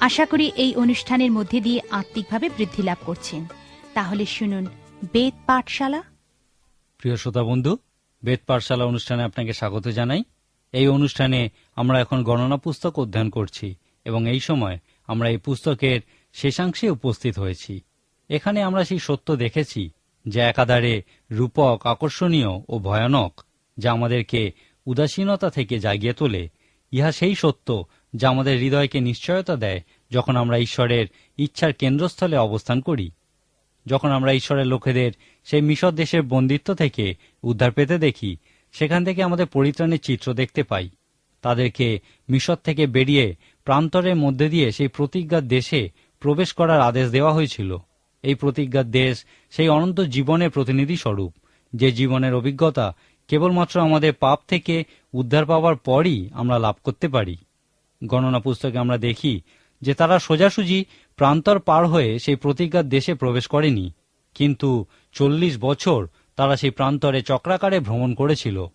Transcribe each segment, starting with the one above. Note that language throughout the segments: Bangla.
আশা করি এই অনুষ্ঠানের মধ্যে দিয়ে আত্মিকভাবে বৃদ্ধি লাভ করছেন। তাহলে শুনুন, বেদ পাঠশালা। প্রিয় শ্রোতা বন্ধু, বেদ পাঠশালা অনুষ্ঠানে আপনাকে স্বাগত জানাই। এই অনুষ্ঠানে আমরা এখন গণনা পুস্তক অধ্যয়ন করছি এবং এই সময় আমরা এই পুস্তকের শেষাংশে উপস্থিত হয়েছি। এখানে আমরা সেই সত্য দেখেছি যে একাধারে রূপক, আকর্ষণীয় ও ভয়ানক, যা আমাদেরকে উদাসীনতা থেকে জাগিয়ে তোলে। ইহা সেই সত্য যা আমাদের হৃদয়কে নিশ্চয়তা দেয় যখন আমরা ঈশ্বরের ইচ্ছার কেন্দ্রস্থলে অবস্থান করি। যখন আমরা ঈশ্বরের লোকেদের সেই মিশর দেশের বন্দিত্ব থেকে উদ্ধার পেতে দেখি, সেখান থেকে আমাদের পরিত্রাণের চিত্র দেখতে পাই। তাদেরকে মিশর থেকে বেরিয়ে প্রান্তরের মধ্যে দিয়ে সেই প্রতিজ্ঞার দেশে প্রবেশ করার আদেশ দেওয়া হয়েছিল। এই প্রতিজ্ঞার দেশ সেই অনন্ত জীবনের প্রতিনিধি স্বরূপ যে জীবনের অভিজ্ঞতা কেবলমাত্র আমাদের পাপ থেকে উদ্ধার পাওয়ার পরই আমরা লাভ করতে পারি। গণনা পুস্তকে আমরা দেখি যে তারা সোজাসুজি প্রান্তর পার হয়ে সেই প্রতিজ্ঞার দেশে প্রবেশ করেনি। কিন্তু চল্লিশ বছর তারা সেই প্রান্তরে চক্রাকারে ভ্রমণ করেছিল।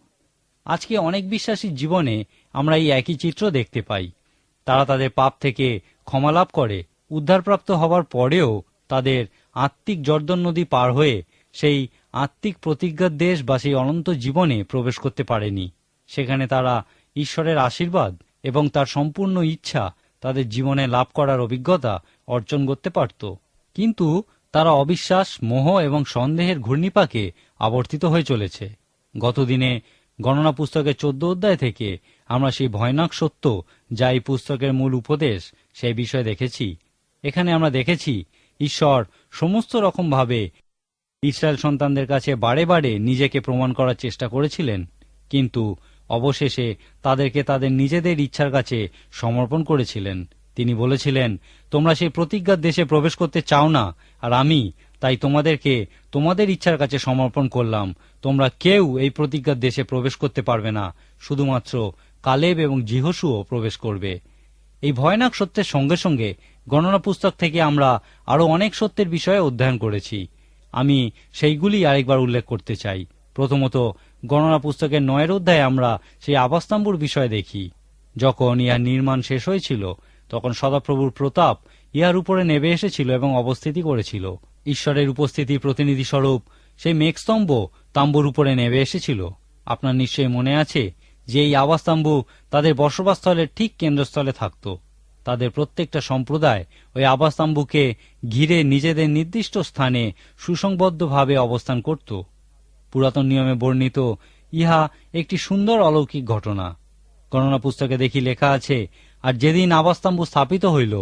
আজকে অনেক বিশ্বাসীর জীবনে আমরা এই একই চিত্র দেখতে পাই। তারা তাদের পাপ থেকে ক্ষমা লাভ করে, উদ্ধারপ্রাপ্ত হওয়ার পরেও তাদের আত্মিক জর্দন নদী পার হয়ে সেই আত্মিক প্রতিজ্ঞার দেশ বা সেই অনন্ত জীবনে প্রবেশ করতে পারেনি। সেখানে তারা ঈশ্বরের আশীর্বাদ এবং তার সম্পূর্ণ ইচ্ছা তাদের জীবনে লাভ করার অভিজ্ঞতা অর্জন করতে পারত। কিন্তু তারা অবিশ্বাস, মোহ এবং সন্দেহের ঘূর্ণিপাকে আবর্তিত হয়ে চলেছে। গতদিনে গণনা পুস্তকের চোদ্দ অধ্যায় থেকে আমরা সেই ভয়ানক সত্য যা এই পুস্তকের মূল উপদেশ সেই বিষয়ে দেখেছি। এখানে আমরা দেখেছি, ঈশ্বর সমস্ত রকমভাবে ইসরায়েল সন্তানদের কাছে বারে বারে নিজেকে প্রমাণ করার চেষ্টা করেছিলেন। কিন্তু অবশেষে তাদেরকে তাদের নিজেদের ইচ্ছার কাছে সমর্পণ করেছিলেন। তিনি বলেছিলেন, তোমরা সেই প্রতিজ্ঞার দেশে প্রবেশ করতে চাও না, আর আমি তাই তোমাদেরকে তোমাদের ইচ্ছার কাছে সমর্পণ করলাম। তোমরা কেউ এই প্রতিজ্ঞার দেশে প্রবেশ করতে পারবে না, শুধুমাত্র কালেব এবং জিহসুও প্রবেশ করবে। এই ভয়ানক সত্যের সঙ্গে সঙ্গে গণনা পুস্তক থেকে আমরা আরও অনেক সত্যের বিষয়ে অধ্যয়ন করেছি। আমি সেইগুলি আরেকবার উল্লেখ করতে চাই। প্রথমত গণনা পুস্তকের নয়ের অধ্যায়ে আমরা সেই আবাস্তাম্বুর বিষয়ে দেখি। যখন ইহার নির্মাণ শেষ হয়েছিল, তখন সদাপ্রভুর প্রতাপ ইহার উপরে নেমে এসেছিল এবং অবস্থিতি করেছিল। ঈশ্বরের উপস্থিতি প্রতিনিধি স্বরূপ সেই মেঘস্তম্ভ তাম্বুর উপরে নেমে এসেছিল। আপনার নিশ্চয়ই মনে আছে যে এই আবাসতাম্বু তাদের বসবাসস্থলের ঠিক কেন্দ্রস্থলে থাকত। তাদের প্রত্যেকটা সম্প্রদায় ওই আবাসতাম্বুকে ঘিরে নিজেদের নির্দিষ্ট স্থানে সুসংবদ্ধভাবে অবস্থান করত। পুরাতন নিয়মে বর্ণিত, ইহা একটি সুন্দর অলৌকিক ঘটনা। গণনা পুস্তকে দেখি লেখা আছে, আর যেদিন আবাসতাম্বু স্থাপিত হইল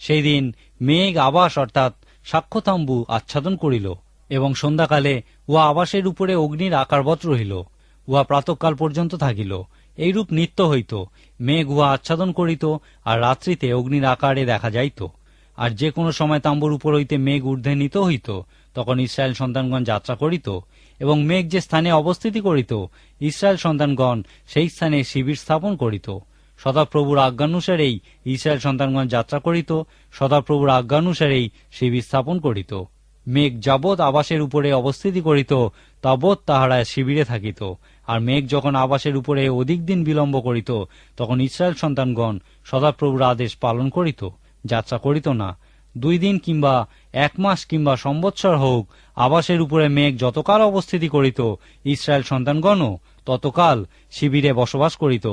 সেই দিন মেঘ আবাস অর্থাৎ সাক্ষ্যতাম্বু আচ্ছাদন করিল, এবং সন্ধ্যাকালে উহা আবাসের উপরে অগ্নির আকারবৎ রহিল, উহা প্রাতকাল পর্যন্ত থাকিল। এইরূপ নিত্য হইত, মেঘ উহা আচ্ছাদন করিত, আর রাত্রিতে অগ্নির আকারে দেখা যাইত। আর যে কোনো সময় তাম্বুর উপর হইতে মেঘ ঊর্ধ্বে নিত হইত, তখন ইসরায়েল সন্তানগণ যাত্রা করিত এবং মেঘ যে স্থানে অবস্থিতি করিত, ইসরায়েল সন্তানগণ সেই স্থানে শিবির স্থাপন করিত। সদাপ্রভুর আজ্ঞানুসারেই ইসরায়েল সন্তানগণ যাত্রা করিত, সদাপ্রভুর আজ্ঞানুসারেই শিবির স্থাপন করিত। মেঘ যাবৎ আবাসের উপরে অবস্থিতি করিত, তাবৎ তাহারা শিবিরে থাকিত। আর মেঘ যখন আবাসের উপরে অধিক দিন বিলম্ব করিত, তখন ইসরায়েল সন্তানগণ সদাপ্রভুর আদেশ পালন করিত, যাত্রা করিত না। দুই দিন কিংবা এক মাস কিংবা সম্বৎসর হোক, আবাসের উপরে মেঘ যতকাল অবস্থিতি করিত, ইসরায়েল সন্তানগণও ততকাল শিবিরে বসবাস করিত।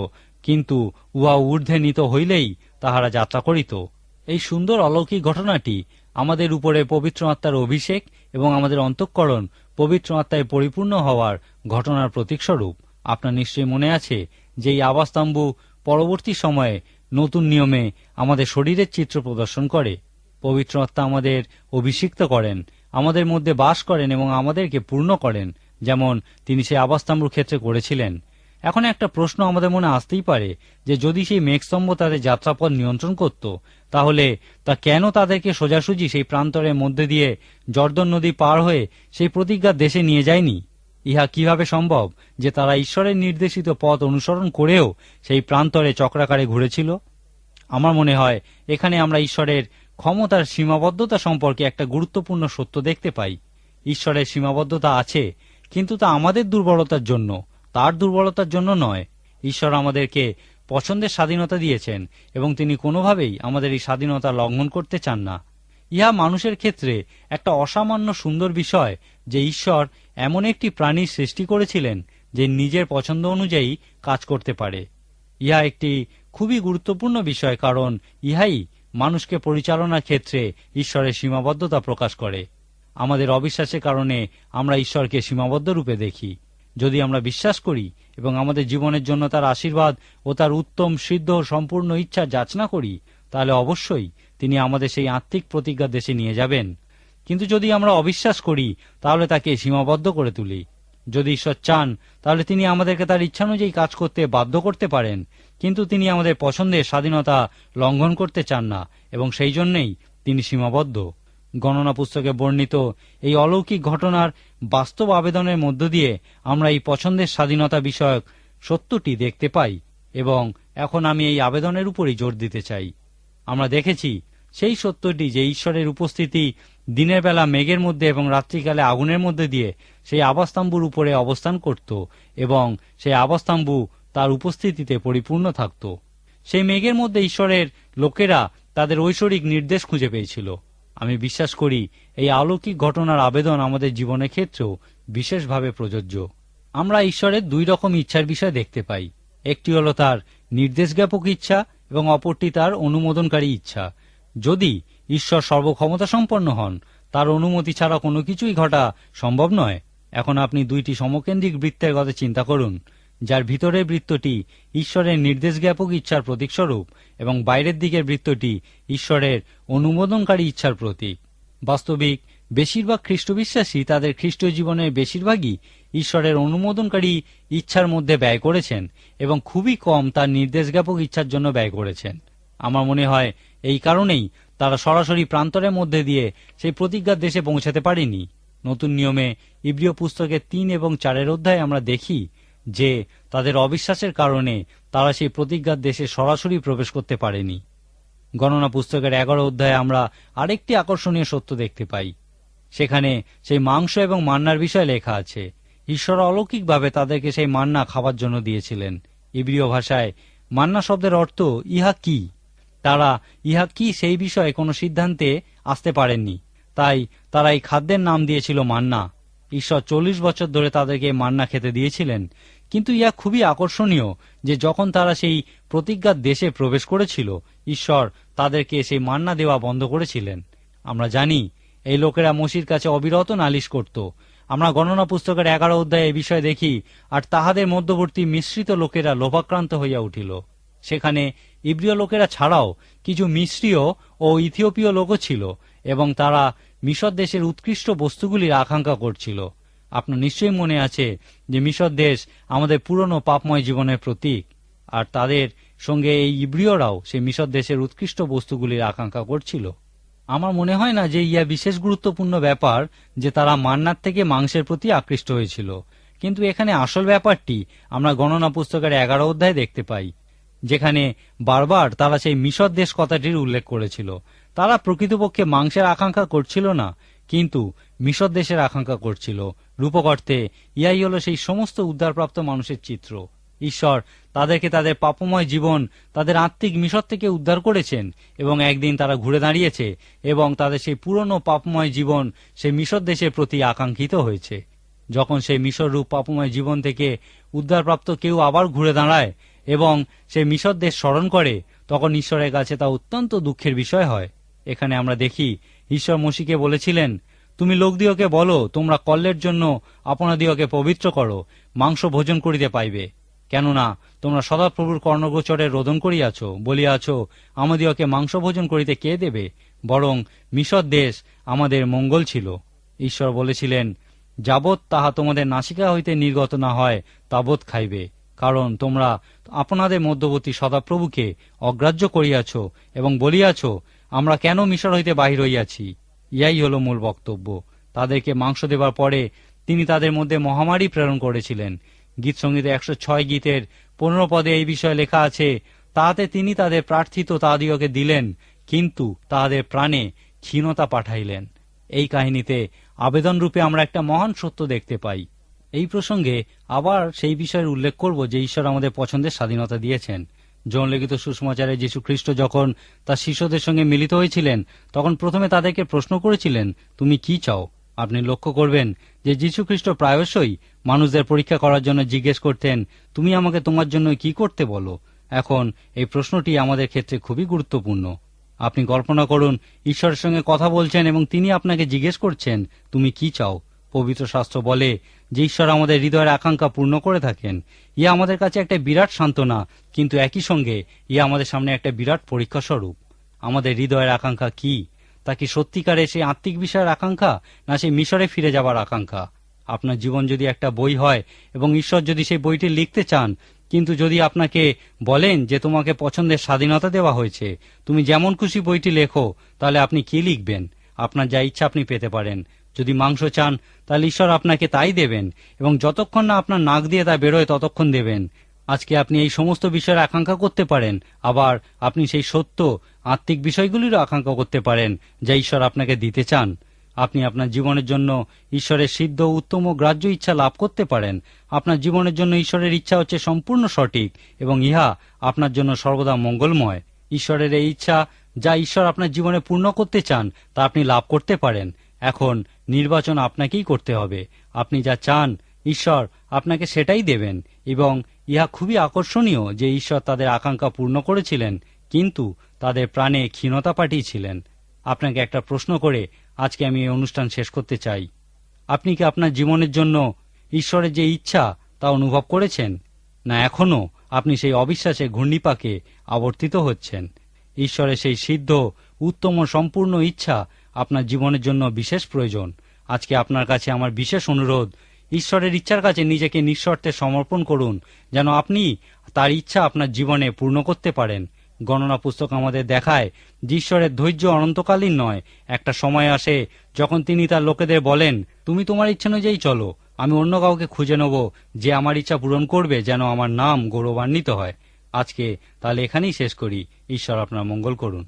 কিন্তু উহা ঊর্ধ্বে নিত হইলেই তাহারা যাত্রা করিত। এই সুন্দর অলৌকিক ঘটনাটি আমাদের উপরে পবিত্র আত্মার অভিষেক এবং আমাদের অন্তঃকরণ পবিত্র আত্মায় পরিপূর্ণ হওয়ার ঘটনার প্রতীকস্বরূপ। আপনার নিশ্চয়ই মনে আছে যে এই আবাসতাম্বু পরবর্তী সময়ে নতুন নিয়মে আমাদের শরীরের চিত্র প্রদর্শন করে। পবিত্র আত্মা আমাদের অভিষিক্ত করেন, আমাদের মধ্যে বাস করেন এবং আমাদেরকে পূর্ণ করেন, যেমন তিনি সেই আবাসতাম্বুর ক্ষেত্রে করেছিলেন। এখন একটা প্রশ্ন আমাদের মনে আসতেই পারে যে যদি সেই মেঘস্তম্ভ তাদের যাত্রাপথ নিয়ন্ত্রণ করত, তাহলে তা কেন তাদেরকে সোজাসুজি সেই প্রান্তরের মধ্যে দিয়ে জর্দন নদী পার হয়ে সেই প্রতিজ্ঞার দেশে নিয়ে যায়নি? ইহা কীভাবে সম্ভব যে তারা ঈশ্বরের নির্দেশিত পথ অনুসরণ করেও সেই প্রান্তরে চক্রাকারে ঘুরেছিল? আমার মনে হয় এখানে আমরা ঈশ্বরের ক্ষমতার সীমাবদ্ধতা সম্পর্কে একটা গুরুত্বপূর্ণ সত্য দেখতে পাই। ঈশ্বরের সীমাবদ্ধতা আছে, কিন্তু তা আমাদের দুর্বলতার জন্য, তার দুর্বলতার জন্য নয়। ঈশ্বর আমাদেরকে পছন্দের স্বাধীনতা দিয়েছেন, এবং তিনি কোনোভাবেই আমাদের এই স্বাধীনতা লঙ্ঘন করতে চান না। ইহা মানুষের ক্ষেত্রে একটা অসামান্য সুন্দর বিষয় যে ঈশ্বর এমন একটি প্রাণীর সৃষ্টি করেছিলেন যে নিজের পছন্দ অনুযায়ী কাজ করতে পারে। ইহা একটি খুবই গুরুত্বপূর্ণ বিষয়, কারণ ইহাই মানুষকে পরিচালনার ক্ষেত্রে ঈশ্বরের সীমাবদ্ধতা প্রকাশ করে। আমাদের অবিশ্বাসের কারণে আমরা ঈশ্বরকে সীমাবদ্ধ রূপে দেখি। যদি আমরা বিশ্বাস করি এবং আমাদের জীবনের জন্য তার আশীর্বাদ ও তার উত্তম, সিদ্ধ সম্পূর্ণ ইচ্ছা যাচনা করি, তাহলে অবশ্যই তিনি আমাদের সেই আত্মিক প্রতিজ্ঞা দেশে নিয়ে যাবেন। কিন্তু যদি আমরা অবিশ্বাস করি, তাহলে তাকে সীমাবদ্ধ করে তুলি। যদি ঈশ্বর চান, তাহলে তিনি আমাদেরকে তার ইচ্ছানুযায়ী কাজ করতে বাধ্য করতে পারেন। কিন্তু তিনি আমাদের পছন্দের স্বাধীনতা লঙ্ঘন করতে চান না, এবং সেই জন্যেই তিনি সীমাবদ্ধ। গণনা পুস্তকে বর্ণিত এই অলৌকিক ঘটনার বাস্তব আবেদনের মধ্য দিয়ে আমরা এই পছন্দের স্বাধীনতা বিষয়ক সত্যটি দেখতে পাই, এবং এখন আমি এই আবেদনের উপরই জোর দিতে চাই। আমরা দেখেছি, সেই সত্যটি যে ঈশ্বরের উপস্থিতি দিনের বেলা মেঘের মধ্যে এবং রাত্রিকালে আগুনের মধ্যে দিয়ে সেই আবাস্তম্বুর উপরে অবস্থান করত এবং সেই আবাস্তম্বু তার উপস্থিতিতে পরিপূর্ণ থাকত। সেই মেঘের মধ্যে ঈশ্বরের লোকেরা তাদের ঐশ্বরিক নির্দেশ খুঁজে পেয়েছিল। আমি বিশ্বাস করি, এই অলৌকিক ঘটনার আবেদন আমাদের জীবনের ক্ষেত্রেও বিশেষভাবে প্রযোজ্য। আমরা ঈশ্বরের দুই রকম ইচ্ছার বিষয় দেখতে পাই। একটি হল তার নির্দেশ জ্ঞাপক ইচ্ছা এবং অপরটি তার অনুমোদনকারী ইচ্ছা। যদি ঈশ্বর সর্বক্ষমতা সম্পন্ন হন। তার অনুমতি ছাড়া কোনো কিছুই ঘটা সম্ভব নয়। এখন আপনি দুইটি সমকেন্দ্রিক বৃত্তের কথা চিন্তা করুন, যার ভিতরের বৃত্তটি ঈশ্বরের নির্দেশ জ্ঞাপক ইচ্ছার প্রতীকস্বরূপ এবং বাইরের দিকের বৃত্তটি ঈশ্বরের অনুমোদনকারী ইচ্ছার প্রতীক। বাস্তবিক, বেশিরভাগ খ্রিস্টবিশ্বাসী তাদের খ্রিস্টীয় জীবনের বেশিরভাগই ঈশ্বরের অনুমোদনকারী ইচ্ছার মধ্যে ব্যয় করেছেন এবং খুবই কম তার নির্দেশ জ্ঞাপক ইচ্ছার জন্য ব্যয় করেছেন। আমার মনে হয় এই কারণেই তারা সরাসরি প্রান্তরের মধ্যে দিয়ে সেই প্রতিজ্ঞার দেশে পৌঁছাতে পারেনি। নতুন নিয়মে ইব্রিয় পুস্তকের তিন এবং চারের অধ্যায়ে আমরা দেখি যে তাদের অবিশ্বাসের কারণে তারা সেই প্রতিজ্ঞার দেশে সরাসরি প্রবেশ করতে পারেনি। গণনা পুস্তকের এগারো অধ্যায়ে আমরা আরেকটি আকর্ষণীয় সত্য দেখতে পাই। সেখানে সেই মাংস এবং মান্নার বিষয় লেখা আছে, ঈশ্বর অলৌকিকভাবে তাদেরকে সেই মান্না খাবার জন্য দিয়েছিলেন। ইব্রিয় ভাষায় মান্না শব্দের অর্থ, ইহা কি? তারা ইহা কি সেই বিষয়ে কোনো সিদ্ধান্তে আসতে পারেননি। তাই তারা এই খাদ্যের নাম দিয়েছিল মান্না। ঈশ্বর চল্লিশ বছর ধরে তাদেরকে মান্না খেতে দিয়েছিলেন। কিন্তু ইহা খুবই আকর্ষণীয় যে যখন তারা সেই প্রতিজ্ঞার দেশে প্রবেশ করেছিল, ঈশ্বর তাদেরকে সেই মান্না দেওয়া বন্ধ করেছিলেন। আমরা জানি, এই লোকেরা মসির কাছে অবিরত নালিশ করত। আমরা গণনা পুস্তকের এগারো অধ্যায়ে এই বিষয়ে দেখি, আর তাহাদের মধ্যবর্তী মিশ্রিত লোকেরা লোভাক্রান্ত হইয়া উঠিল। সেখানে ইব্রিয় লোকেরা ছাড়াও কিছু মিশ্রীয় ও ইথিওপীয় লোকও ছিল এবং তারা মিশর দেশের উৎকৃষ্ট বস্তুগুলির আকাঙ্ক্ষা করছিল। আপনার নিশ্চয়ই মনে আছে যে মিশর দেশ আমাদের পুরনো পাপময় জীবনের প্রতীক, আর তাদের সঙ্গে এই ইব্রিয়রাও সেই মিশর দেশের উৎকৃষ্ট বস্তুগুলির আকাঙ্ক্ষা করছিল। আমার মনে হয় না যে ইয়া বিশেষ গুরুত্বপূর্ণ ব্যাপার যে তারা মান্নার থেকে মাংসের প্রতি আকৃষ্ট হয়েছিল। কিন্তু এখানে আসল ব্যাপারটি আমরা গণনা পুস্তকের এগারো অধ্যায় দেখতে পাই। যেখানে বারবার তারা সেই মিশর দেশ কথাটির উল্লেখ করেছিল। তারা প্রকৃতপক্ষে মাংসের আকাঙ্ক্ষা করছিল না, কিন্তু মিশর দেশের আকাঙ্ক্ষা করছিল। রূপক অর্থে, ইহাই হল সেই সমস্ত উদ্ধারপ্রাপ্ত মানুষের চিত্র। ঈশ্বর তাদেরকে তাদের পাপময় জীবন, তাদের আত্মিক মিশর থেকে উদ্ধার করেছেন এবং একদিন তারা ঘুরে দাঁড়িয়েছে এবং তাদের সেই পুরনো পাপময় জীবন সেই মিশর দেশের প্রতি আকাঙ্ক্ষিত হয়েছে। যখন সেই মিশর রূপ পাপময় জীবন থেকে উদ্ধারপ্রাপ্ত কেউ আবার ঘুরে দাঁড়ায় এবং সে মিশর দেশ স্মরণ করে, তখন ঈশ্বরের কাছে তা অত্যন্ত দুঃখের বিষয় হয়। এখানে আমরা দেখি, ঈশ্বর মসিকে বলেছিলেন, তুমি লোকদিওকে বলো, তোমরা কল্লের জন্য আপনাদিওকে পবিত্র করো, মাংস ভোজন করিতে পাইবে। কেননা, তোমরা সদাপ্রভুর কর্ণগোচরে রোদন করিয়াছ, বলিয়াছ আমাদিওকে মাংস ভোজন করিতে কে দেবে? বরং মিশর দেশ আমাদের মঙ্গল ছিল। ঈশ্বর বলেছিলেন, যাবৎ তাহা তোমাদের নাসিকা হইতে নির্গত না হয়, তাবৎ খাইবে। কারণ তোমরা আপনাদের মধ্যবর্তী সদাপ্রভুকে অগ্রাহ্য করিয়াছ এবং বলিয়াছ, আমরা কেন মিশর হইতে বাহির হইয়াছি? ইয়াই হল মূল বক্তব্য। তাদেরকে মাংস দেবার পরে তিনি তাদের মধ্যে মহামারী প্রেরণ করেছিলেন। গীত সঙ্গীতে একশো ছয় গীতের পনেরো পদে এই বিষয়ে লেখা আছে, তাহাতে তিনি তাদের প্রার্থিত তাহাদিগকে দিলেন, কিন্তু তাহাদের প্রাণে ক্ষীণতা পাঠাইলেন। এই কাহিনীতে আবেদন রূপে আমরা একটা মহান সত্য দেখতে পাই। এই প্রসঙ্গে আবার সেই বিষয়ের উল্লেখ করব যে ঈশ্বর আমাদের পছন্দের স্বাধীনতা দিয়েছেন। যৌন লিখিত সুষমাচারে যীশু খ্রিস্ট যখন তার শিষ্যদের সঙ্গে মিলিত হয়েছিলেন, তখন প্রথমে তাদেরকে প্রশ্ন করেছিলেন, তুমি কি চাও? আপনি লক্ষ্য করবেন যে যীশু খ্রিস্ট প্রায়শই মানুষদের পরীক্ষা করার জন্য জিজ্ঞেস করতেন, তুমি আমাকে তোমার জন্য কি করতে বলো? এখন এই প্রশ্নটি আমাদের ক্ষেত্রে খুবই গুরুত্বপূর্ণ। আপনি কল্পনা করুন, ঈশ্বরের সঙ্গে কথা বলছেন এবং তিনি আপনাকে জিজ্ঞেস করছেন, তুমি কি চাও? পবিত্র শাস্ত্র বলে যে ঈশ্বর আমাদের হৃদয়ের আকাঙ্ক্ষা পূর্ণ করে থাকেন ইয়ে আমাদের কাছে একটা বিরাট সান্ত্বনা, কিন্তু একই সঙ্গে ইয়ে আমাদের সামনে একটা বিরাট পরীক্ষা স্বরূপ আমাদের হৃদয়ের আকাঙ্ক্ষা কি? তা কি সত্যিকারে সেই আত্মিক বিষয়ের আকাঙ্ক্ষা, না সেই মিশরে ফিরে যাবার আকাঙ্ক্ষা? আপনার জীবন যদি একটা বই হয়, এবং ঈশ্বর যদি সেই বইটি লিখতে চান, কিন্তু যদি আপনাকে বলেন যে তোমাকে পছন্দের স্বাধীনতা দেওয়া হয়েছে, তুমি যেমন খুশি বইটি লেখো, তাহলে আপনি কি লিখবেন? আপনার যা ইচ্ছা আপনি পেতে পারেন। যদি মাংস চান, তাহলে ঈশ্বর আপনাকে তাই দেবেন, এবং যতক্ষণ না আপনার নাক দিয়ে তা বেরোয়, ততক্ষণ দেবেন। আজকে আপনি এই সমস্ত বিষয়ের আকাঙ্ক্ষা করতে পারেন, আবার আপনি সেই সত্য, আত্মিক বিষয়গুলিরও আকাঙ্ক্ষা করতে পারেন, যা ঈশ্বর আপনাকে দিতে চান। আপনি আপনার জীবনের জন্য ঈশ্বরের সিদ্ধ, উত্তম ও গ্রাহ্য ইচ্ছা লাভ করতে পারেন। আপনার জীবনের জন্য ঈশ্বরের ইচ্ছা হচ্ছে সম্পূর্ণ সঠিক, এবং ইহা আপনার জন্য সর্বদা মঙ্গলময়। ঈশ্বরের এই ইচ্ছা, যা ঈশ্বর আপনার জীবনে পূর্ণ করতে চান, তা আপনি লাভ করতে পারেন। এখন নির্বাচন আপনাকেই করতে হবে। আপনি যা চান, ঈশ্বর আপনাকে সেটাই দেবেন এবং ইহা খুবই আকর্ষণীয় যে ঈশ্বর তাদের আকাঙ্ক্ষা পূর্ণ করেছিলেন, কিন্তু তাদের প্রাণে ক্ষীণতা পাঠিয়েছিলেন। আপনাকে একটা প্রশ্ন করে আজকে আমি এই অনুষ্ঠান শেষ করতে চাই। আপনি কি আপনার জীবনের জন্য ঈশ্বরের যে ইচ্ছা তা অনুভব করেছেন? না এখনও আপনি সেই অবিশ্বাসে ঘূর্ণিপাকে আবর্তিত হচ্ছেন। ঈশ্বরের সেই সিদ্ধ, উত্তম সম্পূর্ণ ইচ্ছা আপনার জীবনের জন্য বিশেষ প্রয়োজন। আজকে আপনার কাছে আমার বিশেষ অনুরোধ, ঈশ্বরের ইচ্ছার কাছে নিজেকে নিঃশর্তে সমর্পণ করুন, যেন আপনি তার ইচ্ছা আপনার জীবনে পূর্ণ করতে পারেন। গণনা পুস্তক আমাদের দেখায় যে ঈশ্বরের ধৈর্য অনন্তকালীন নয়, একটা সময় আসে যখন তিনি তার লোকেদের বলেন, তুমি তোমার ইচ্ছা অনুযায়ী চলো, আমি অন্য কাউকে খুঁজে নেব যে আমার ইচ্ছা পূরণ করবে যেন আমার নাম গৌরবান্বিত হয়। আজকে তাহলে এখানেই শেষ করি। ঈশ্বর আপনার মঙ্গল করুন।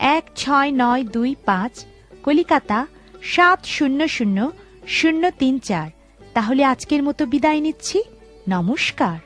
এক ছয় নয় দুই পাঁচ, কলিকাতা সাত শূন্য শূন্য শূন্য তিন চার। তাহলে আজকের মতো বিদায় নিচ্ছি। নমস্কার।